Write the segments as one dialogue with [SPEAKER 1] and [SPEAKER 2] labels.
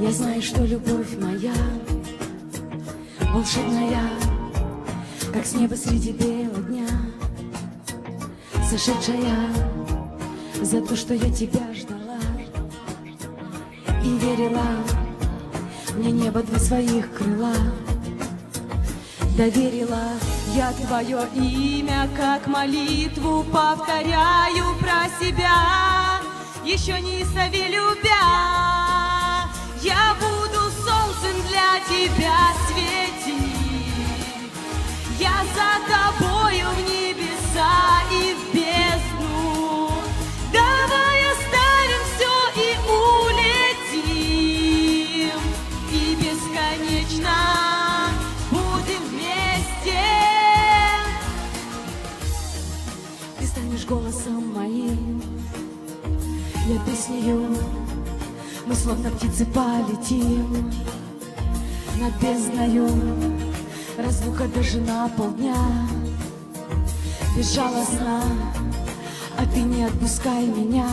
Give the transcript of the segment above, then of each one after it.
[SPEAKER 1] Я знаю, что любовь моя волшебная, как с неба среди бела дня, сошедшая за то, что я тебя ждала и верила. Мне небо два своих крыла доверила. Я твое имя, как молитву, повторяю про себя, еще не истови любя. Для тебя светить. Я за тобою в небеса и в бездну. Давай оставим все и улетим. И бесконечно будем вместе. Ты станешь голосом моим, я песнею. Мы словно птицы полетим над бездною. Разлука даже на полдня. Безжалостно, а ты не отпускай меня.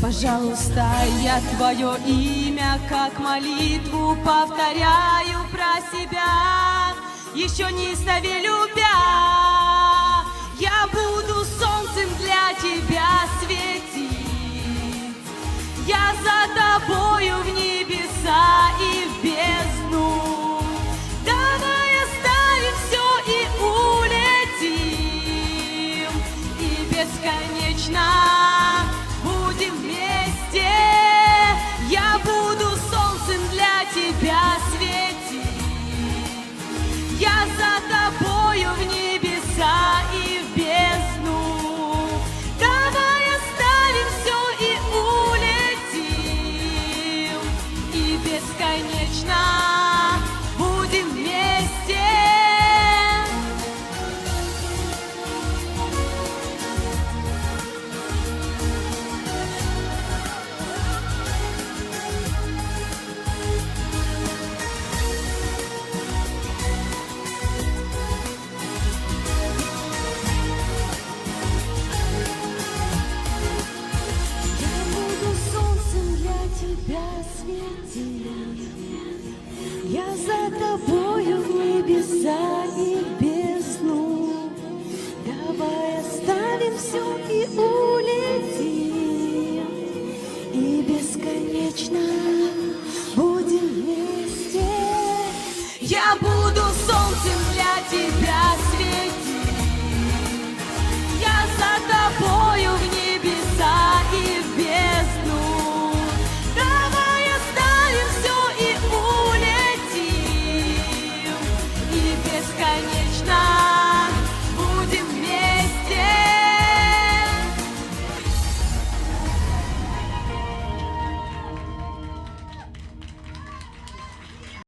[SPEAKER 1] Пожалуйста, я твое имя, как молитву повторяю про себя. Еще не любя Я за тобою в небеса и бездну. Давай оставим все и улетим. И бесконечно будем вместе. Я буду